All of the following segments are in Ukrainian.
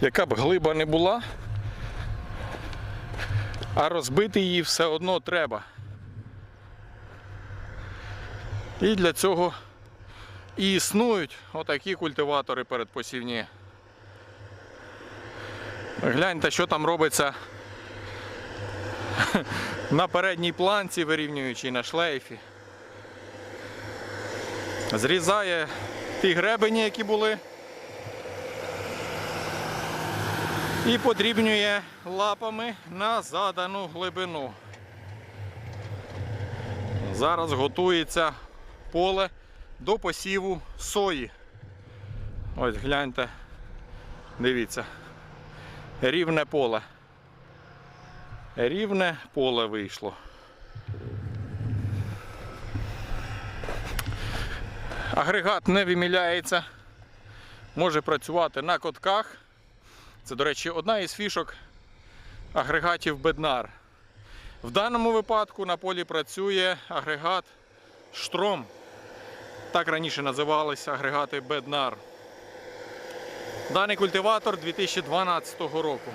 яка б глиба не була, а розбити її все одно треба. І для цього і існують отакі культиватори передпосівні. Гляньте, що там робиться на передній планці, вирівнюючи на шлейфі. Зрізає ті гребені, які були. І подрібнює лапами на задану глибину. Зараз готується поле до посіву сої. Ось гляньте, дивіться. Рівне поле. Рівне поле вийшло. Агрегат не виміляється, може працювати на котках. Це, до речі, одна із фішок агрегатів Беднар. В даному випадку на полі працює агрегат Штром. Так раніше називалися агрегати Беднар. Даний культиватор 2012 року.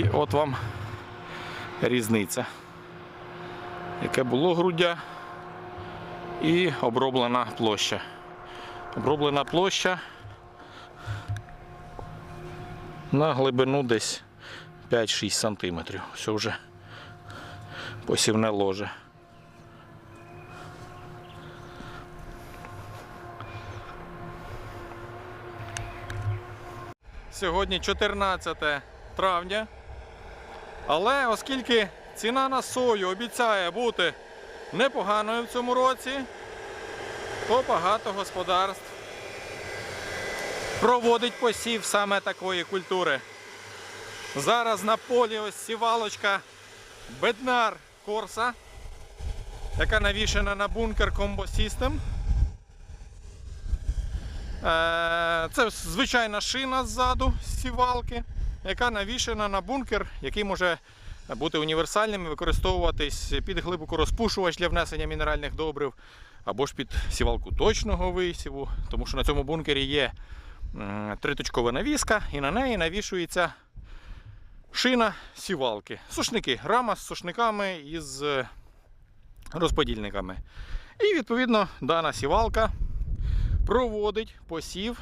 І от вам різниця. Яке було груддя і оброблена площа. Оброблена площа на глибину десь 5-6 сантиметрів. Все вже посівне ложе. Сьогодні 14 травня. Але оскільки ціна на сою обіцяє бути непоганою в цьому році, то багато господарств проводить посів саме такої культури. Зараз на полі ось сівалочка Беднар Корса, яка навішена на бункер Combo System. Е, Це звичайна шина ззаду з сівалки, яка навішена на бункер, який може бути універсальним і використовуватись під глибоко розпушувач для внесення мінеральних добрив, або ж під сівалку точного висіву, тому що на цьому бункері є триточкова навіска, і на неї навішується шина сівалки. Сушники, рама з сушниками і з розподільниками. І відповідно дана сівалка проводить посів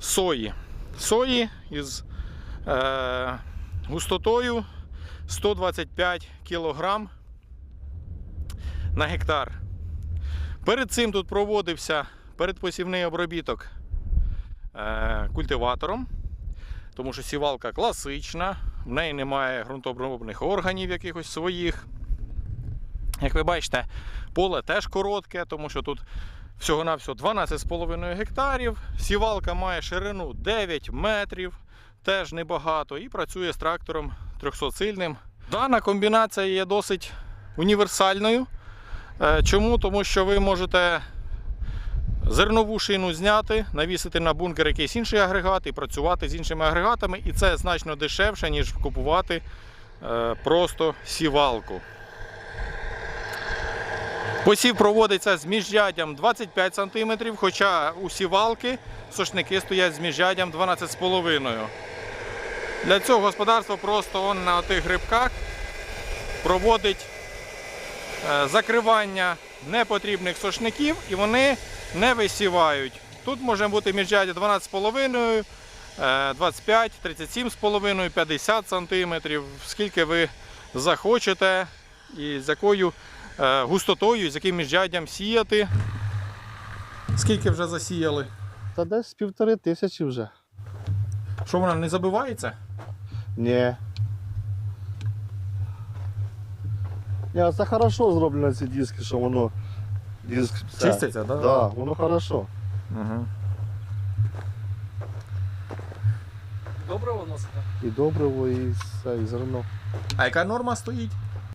сої. Сої із е, густотою 125 кг на гектар. Перед цим тут проводився передпосівний обробіток е, культиватором, тому що сівалка класична, в неї немає ґрунтообробних органів якихось своїх. Як ви бачите, поле теж коротке, тому що тут всього-навсього 12,5 гектарів. Сівалка має ширину 9 метрів, теж небагато, і працює з трактором 300-сильним. Дана комбінація є досить універсальною. Е, Чому? Тому що ви можете зернову шину зняти, навісити на бункер якийсь інший агрегат і працювати з іншими агрегатами, і це значно дешевше, ніж купувати е, просто сівалку. Посів проводиться з міжряддям 25 см, хоча у сівалки сошники стоять з міжряддям 12,5 Для цього господарство просто он на тих грибках проводить е, закривання непотрібних сошників і вони не висівають. Тут може бути міжряддя 12,5, е, 25, 37,5, 50 см, скільки ви захочете і з якою е, густотою, з яким міжряддям сіяти. Скільки вже засіяли? Та десь півтори тисячі вже. Що вона не забивається? Ні. Ні, це хорошо зроблено ці диски, що воно диск це- Чиститься, да? Да, воно хорошо. Угу. Добре носите? І добриво, і все, і зерно. А яка норма стоїть?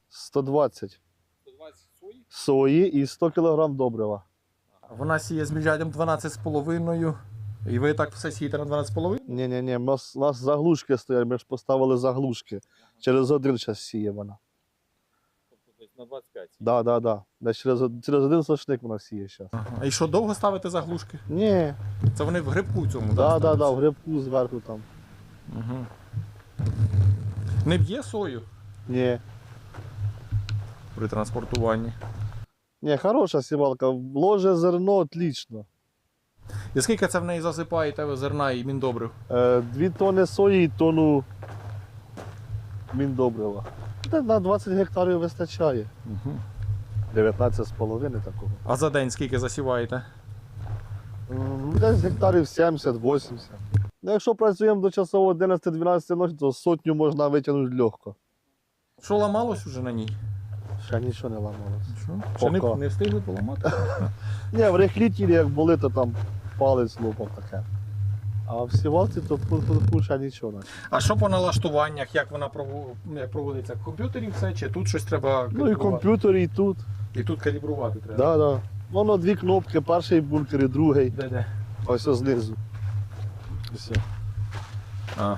120. 120 сої і 100 кг добрива. Вона сіє з міжряддям 12,5. І ви так все сієте на 12,5? Ні, ні, ні, у нас, у нас заглушки стоять, ми ж поставили заглушки. Через один час сіє вона. Тобто на 25. Да, да, да. Десь через, од- через один сошник вона сіє зараз. А і що довго ставите заглушки? Ні, Це вони в грибку цьому, да, да, да, в грибку зверху там. Угу. Не б'є сою Ні. при транспортуванні. Ні, хороша сівалка. Ложе зерно отлично. І скільки це в неї засипаєте ви зерна і міндобрив? Е, дві тони сої і тонну міндобрива. Та На 20 гектарів вистачає. Угу. 19 з половиною такого. А за день скільки засіваєте? М, Десь гектарів 70-80. Ну, якщо працюємо до часово 11-12 ночі, то сотню можна витягнути легко. Що ламалось уже на ній? Ще нічого не ламалося. Що? Ще не, не встигли поламати? Ні, в рехлітілі як були, то там палець лопав таке. А в сівалці то фу нічого. наче. А що по налаштуваннях, як вона проводиться? В комп'ютері все, чи тут щось треба Ну і комп'ютер, і тут. І тут калібрувати треба. Да, да. Воно дві кнопки, перший бункер і другий. Де-де? Ось ось знизу. Все. А,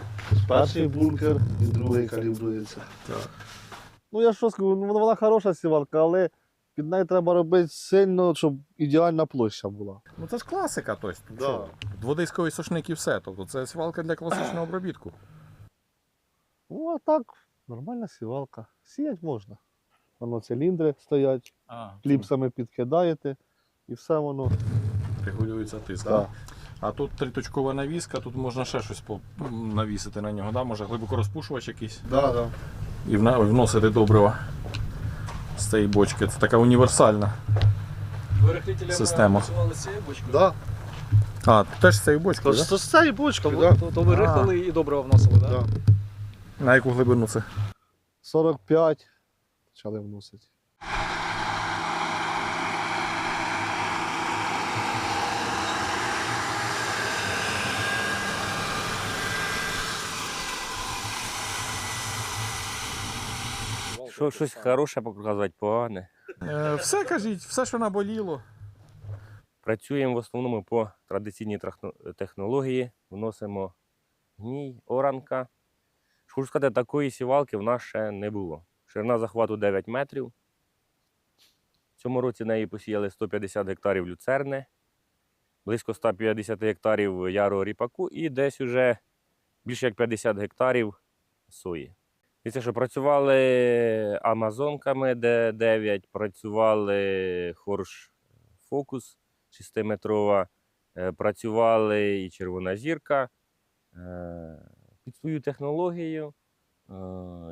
Перший бункер і другий калібрується. так. Ну я що скажу, ну, вона хороша сівалка, але під нею треба робити сильно, щоб ідеальна площа була. Ну це ж класика, тобто. Да. Дводисковий сошник і все. Тобто це свалка для класичного обробітку. Ну а так, нормальна сівалка. Сіять можна. Воно циліндри стоять, А, кліпсами підкидаєте і все воно. регулюється тиск. Да. А тут триточкова навіска, тут можна ще щось навісити на нього, да? може глибоко розпушувач якийсь. Да, да. І вносити добрива з цієї бочки. Це така універсальна. Система. Да. А, теж з цієї бочки, То, так? то з цієї бочки, То, да. то, то ви А. рихлили і добре вносили, так? Да. На яку глибину це? 45 почали вносити. Що щось хороше показувати, погане. Е, все кажіть, все, що наболіло. Працюємо в основному по традиційній трахно- технології, вносимо гній, оранка. Хочу сказати, такої сівалки в нас ще не було. Ширина захвату 9 метрів. В цьому році неї посіяли 150 гектарів люцерни, близько 150 гектарів ярого ріпаку і десь уже більше як 50 гектарів сої. Дивіться, що працювали амазонками Д9, працювали хорш фокус 6-метрова, е, працювали і червона зірка. Е, Під свою технологію е,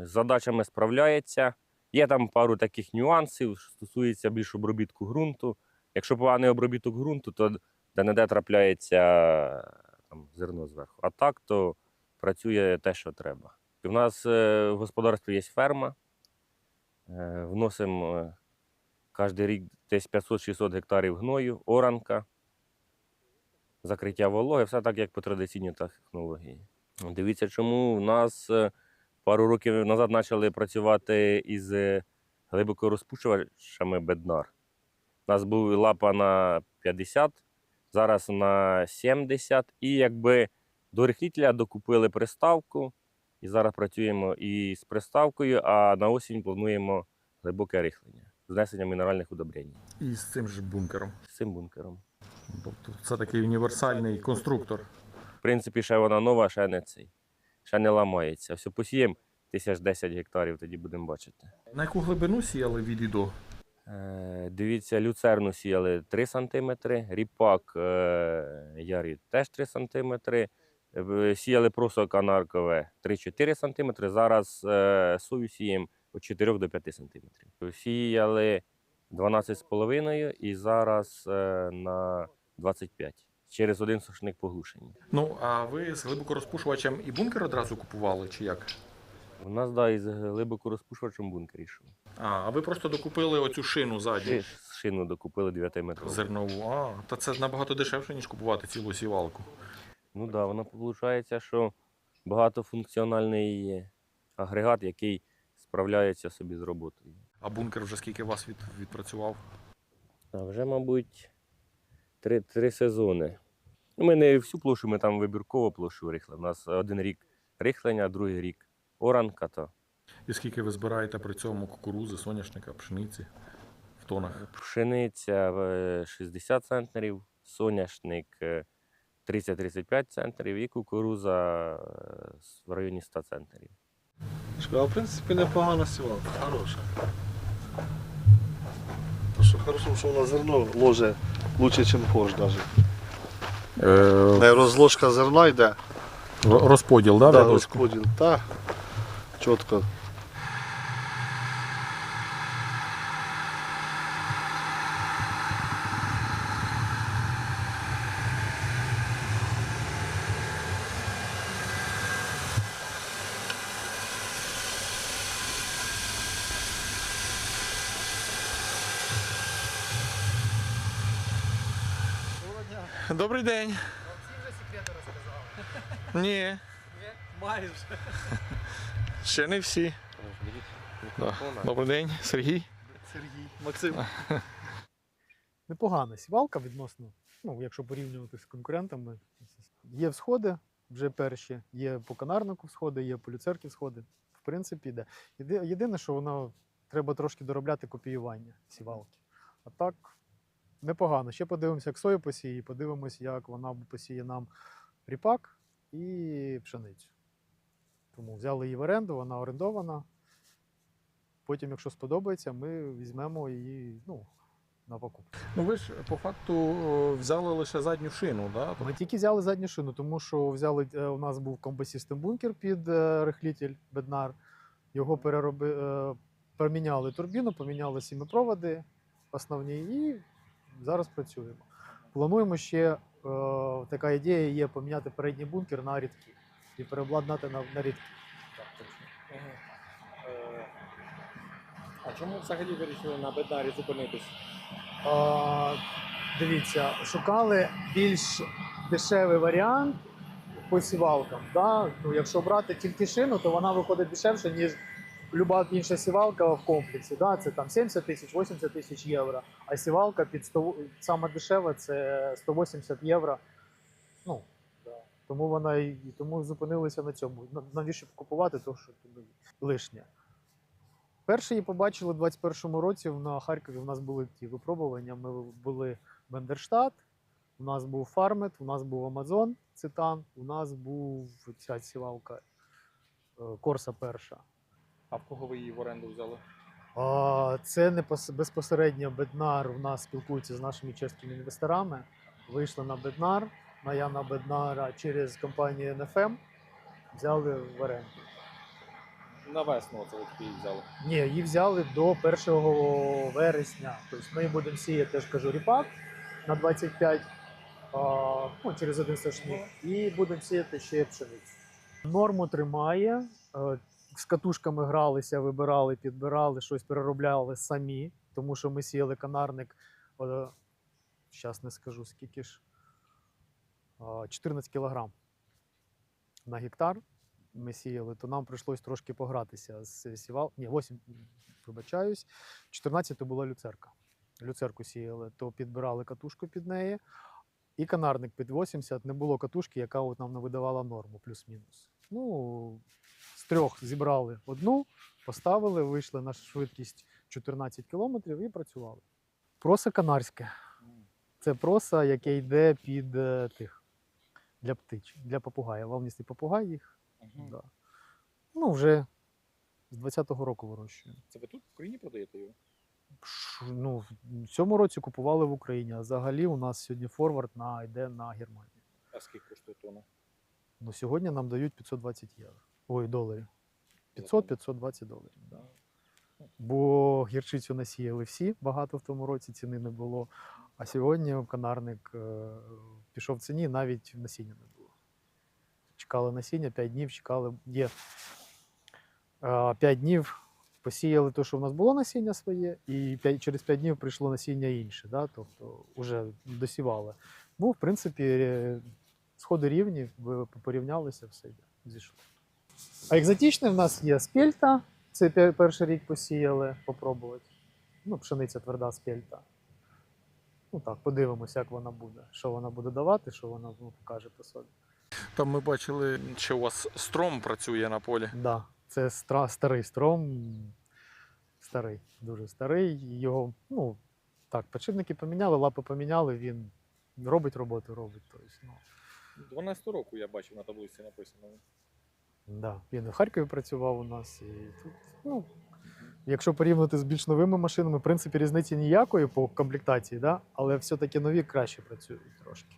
з задачами справляється. Є там пару таких нюансів, що стосується більш обробітку ґрунту. Якщо поганий обробіток ґрунту, то де-не-де трапляється там, зерно зверху. А так, то працює те, що треба. У нас е, в господарстві є ферма. Е, Вносимо е, кожен рік десь 500-600 гектарів гною, оранка, закриття вологи, все так, як по традиційній технології. Дивіться, чому в нас пару років назад почали працювати із глибокорозпушувачами беднар. У нас був лапа на 50, зараз на 70. І якби до рихлітеля докупили приставку, і зараз працюємо і з приставкою, а на осінь плануємо глибоке рихлення, знесення мінеральних удобрень І з цим ж бункером. з цим бункером. Тобто це такий універсальний конструктор. В принципі, ще вона нова, ще не цей, ще не ламається. Все посіємо тисяч 10 гектарів, тоді будемо бачити. На яку глибину сіяли від і до? Е, дивіться, люцерну сіяли 3 см, ріпак е, ярі теж 3 см. Сіяли просто канаркове 3-4 см. Зараз е, сою сіємо від 4 до 5 см. Сіяли 12,5 і зараз е, на 25 через один сушник поглушені. Ну, а ви з глибокорозпушувачем і бункер одразу купували, чи як? У нас да, із глибоко розпушувачем бункер йшов. А, а ви просто докупили оцю шину задню Шину докупили 9 метрів. зернову. А, та це набагато дешевше, ніж купувати цілу сівалку. Ну так, да, воно виходить, що багатофункціональний агрегат, який справляється собі з роботою. А бункер вже скільки вас від, відпрацював? А вже, мабуть, три, три сезони. Ну, ми не всю площу, ми там вибірково площу рихли. У нас один рік рихлення, другий рік оранка. То. І скільки ви збираєте при цьому кукурузи, соняшника, пшениці в тонах? Пшениця е, 60 центнерів, соняшник е, 30-35 центнерів і кукуруза е, в районі 100 центнерів. А в принципі непогана сівалка, хороша. То що хорошо, що вона зерно ложе лучше, ніж форш навіть. Е, розложка зерна йде, розподіл, да, рядочку? розподіл, та чітко. День. Всі вже секрети розказав. Ні, Майже. ще не всі. Добрий день, Сергій. Сергій. Максим. непогана сівалка відносно, ну, якщо порівнювати з конкурентами. Є всходи вже перші, є по канарнику всходи, є по люцерки всходи. В принципі, йде. Єдине, що воно треба трошки доробляти копіювання сівалки. А так, непогано. Ще подивимося, як сою посіє, подивимося, як вона посіє нам ріпак і пшеницю. Тому взяли її в оренду, вона орендована. Потім, якщо сподобається, ми візьмемо її ну, на покупку. Ну ви ж по факту взяли лише задню шину, да? Ми тільки взяли задню шину, тому що взяли, е, у нас був комбосістем бункер під е, рихлітель Беднар. Його перероби, е, поміняли турбіну, поміняли сімипроводи основні і зараз працюємо. Плануємо ще е, така ідея є поміняти передній бункер на рідкі і переобладнати на, на рідкі. Е, А чому взагалі вирішили на беднарі зупинитись? А, дивіться, шукали більш дешевий варіант по сівалкам. Да? Ну, якщо брати тільки шину, то вона виходить дешевше, ніж люба інша сівалка в комплексі. Да? Це там 70 тисяч, 80 тисяч євро. А сівалка під 100, саме дешева це 180 євро. Ну, да. Тому вона і тому зупинилися на цьому. Навіщо купувати, то що тобі лишнє. Перше її побачили у 21-му році на Харкові. У нас були ті випробування. Ми були Бендерштат, у нас був Фармет, у нас був Амазон Цитан, у нас був ця сівалка е, Корса перша. А в кого ви її в оренду взяли? А, Це не пос- безпосередньо Беднар у нас спілкується з нашими чеськими інвесторами. Вийшли на Беднар, на Яна Беднара через компанію NFM, взяли в оренду. На весну це ви її взяли. Ні, її взяли до 1 вересня. Тобто ми будемо сіяти, я ж кажу, ріпак на 25 а, ну, через один сашник, і будемо сіяти ще пшеницю. Норму тримає. З катушками гралися, вибирали, підбирали, щось переробляли самі, тому що ми сіяли канарник. Зараз не скажу скільки ж. 14 кілограм на гектар ми сіяли, то нам прийшлось трошки погратися з сівал. Ні, 8, вибачаюсь. 14 то була люцерка. Люцерку сіяли, то підбирали катушку під неї. І канарник під 80 не було катушки, яка от нам не видавала норму, плюс-мінус. Ну, трьох зібрали одну, поставили, вийшли на швидкість 14 кілометрів і працювали. Проса канарське. Це проса, яке йде під е, тих для птич, для попугая. Волністий попугай їх. Да. Ну, вже з 20-го року вирощуємо. Це ви тут в Україні продаєте його? Ну, в цьому році купували в Україні, а взагалі у нас сьогодні форвард на, йде на Германію. А скільки коштує тона? Ну, сьогодні нам дають 520 євро. Ой, доларів. 500-520 доларів. Да. Бо гірчицю насіяли всі, багато в тому році ціни не було. А сьогодні канарник е, пішов в ціні, навіть насіння не було. Чекали насіння, 5 днів чекали. Є е, 5 днів посіяли те, що в нас було насіння своє, і 5, через 5 днів прийшло насіння інше. Да? Тобто вже досівали. Ну, в принципі, е, сходи рівні, порівнялися, все йде, зійшло. А екзотичне в нас є спельта, Це перший рік посіяли, попробувати. Ну, пшениця тверда спельта. Ну так, подивимося, як вона буде. Що вона буде давати, що вона ну, покаже по собі. Там ми бачили, що у вас стром працює на полі. Да, це стра- старий стром. Старий, дуже старий. Його, ну, так, підшипники поміняли, лапи поміняли, він робить роботу, робить. Тобто, ну, 12 року я бачив на таблиці написано. Да, він і в Харкові працював у нас. І тут, ну, якщо порівняти з більш новими машинами, в принципі, різниці ніякої по комплектації, да? але все-таки нові краще працюють трошки.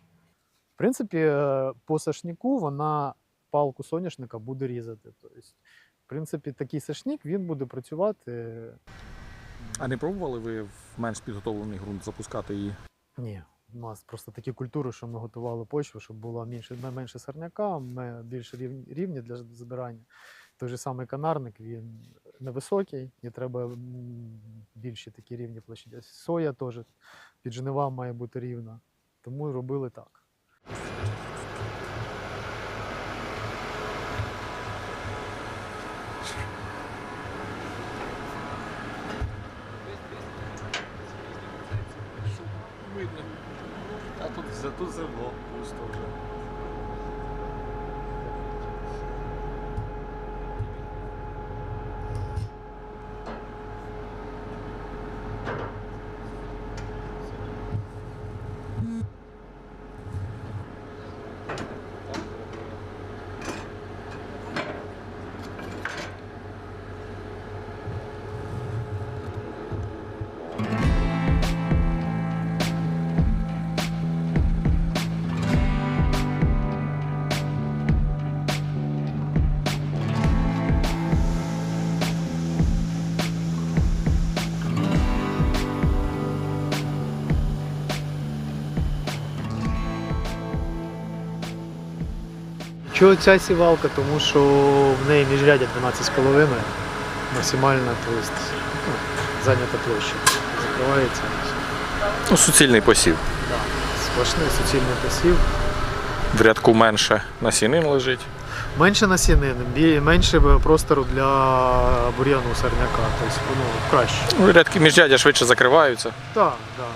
В принципі, е, по сашніку вона палку соняшника буде різати. Тобто, в принципі, такий сашнік він буде працювати. А не пробували ви в менш підготовлений ґрунт запускати її? Ні, у нас просто такі культури, що ми готували почву, щоб було менше, менше сорняка, ми рівні, рівні для збирання. Той же самий канарник, він невисокий, і треба більші такі рівні площадя. Соя теж під жнива має бути рівна. Тому робили так. Чого ця сівалка? Тому що в неї міжрядя 12,5 максимальна, тобто ну, зайнята площа. Закривається. Ну, суцільний посів. Да. Сплошний суцільний посів. В рядку менше насінин лежить. Менше насінин, менше простору для бур'яну сорняка. Тобто, ну, краще. Ну, рядки міждядя швидше закриваються. Так, так.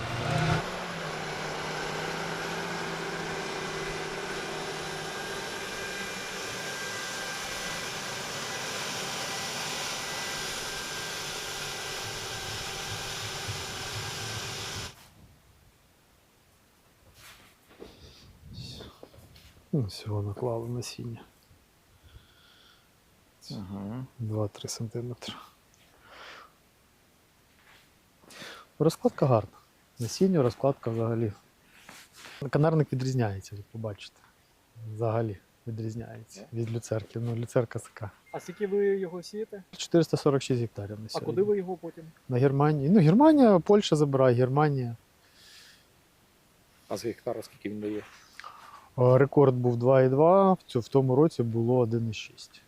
Всього наклали насіння. 2-3 сантиметри. Розкладка гарна. Насіння, розкладка взагалі. Канарник відрізняється, ви побачите. Взагалі відрізняється від люцерки. Ну, люцерка така. А скільки ви його сієте? 446 гектарів на А куди ви його потім? На Германії. Ну, Германія, Польща забирає, Германія. А з гектара скільки він дає? Рекорд був 2,2, в в тому році було 1,6.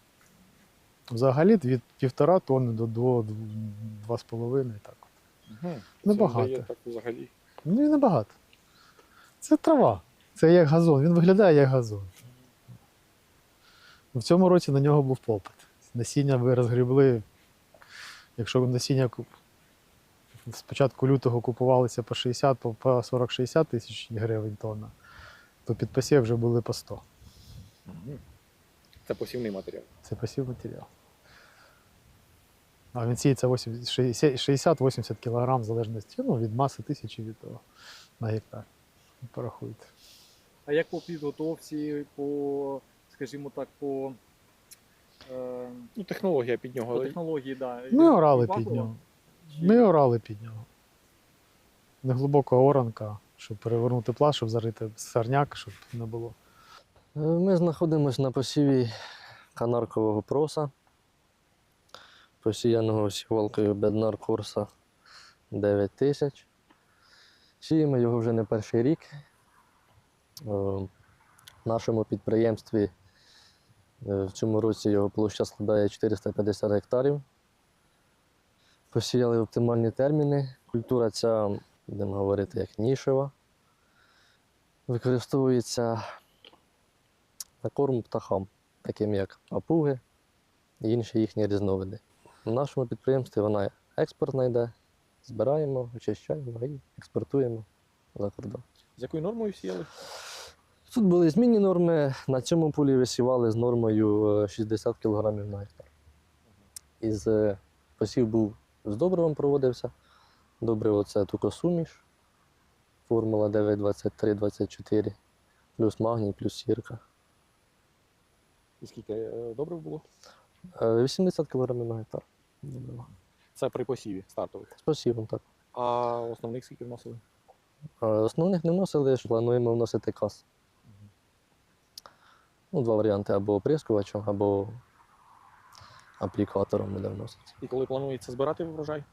Взагалі від півтора тонни до, до 2,5 так. Угу. Небагато. Дає так взагалі. Ну і небагато. Це трава. Це як газон. Він виглядає як газон. В цьому році на нього був попит. Насіння ви розгрібли. Якщо насіння куп- з початку лютого купувалися по 60, по- по 40-60 тисяч гривень тонна, то під посів вже були по 100. Це посівний матеріал. Це посів матеріал. А він сіється 60 60-80 кг в залежності ну, від маси тисячі від того на гектар. Порахуйте. А як по підготовці, по, скажімо так, по, е, Ну, технологія під по нього. технології, да. Ми орали під нього. Чи- Ми орали під нього. Неглибока оранка, щоб перевернути пласт, щоб зарити сорняк, щоб не було. Е, Ми знаходимося на посіві канаркового проса, посіяного сівалкою Беднар Корса 9000. Сіємо його вже не перший рік. Е, В нашому підприємстві е, в цьому році його площа складає 450 гектарів. Посіяли оптимальні терміни. Культура ця, будемо говорити, як нішева. Використовується на корм птахам, таким як папуги і інші їхні різновиди. В нашому підприємстві вона експортна йде, збираємо, очищаємо і експортуємо за кордон. З якою нормою сіяли? Тут були змінні норми. На цьому полі висівали з нормою е, 60 кг на гектар. Із е, посів був з добривом проводився. Добриво це тукосуміш, формула 923-24, плюс магній, плюс сірка. І скільки е, добрив було? Е, 80 кг на гектар. Добрива. Це при посіві стартових. З посівом так. А основних скільки вносили? Е, Основних не вносили, ж плануємо вносити кас. Ну, два варіанти: або оприскувачем, або аплікатором буде вноситися. І коли планується збирати врожай?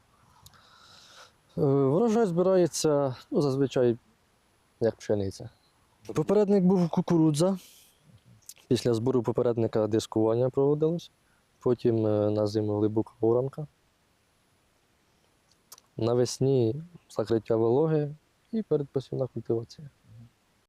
Е, Врожай збирається ну, зазвичай як пшениця. Попередник був кукурудза. Після збору попередника дискування проводилось. Потім е, на зиму глибока оранка. Навесні закриття вологи і передпосівна культивація.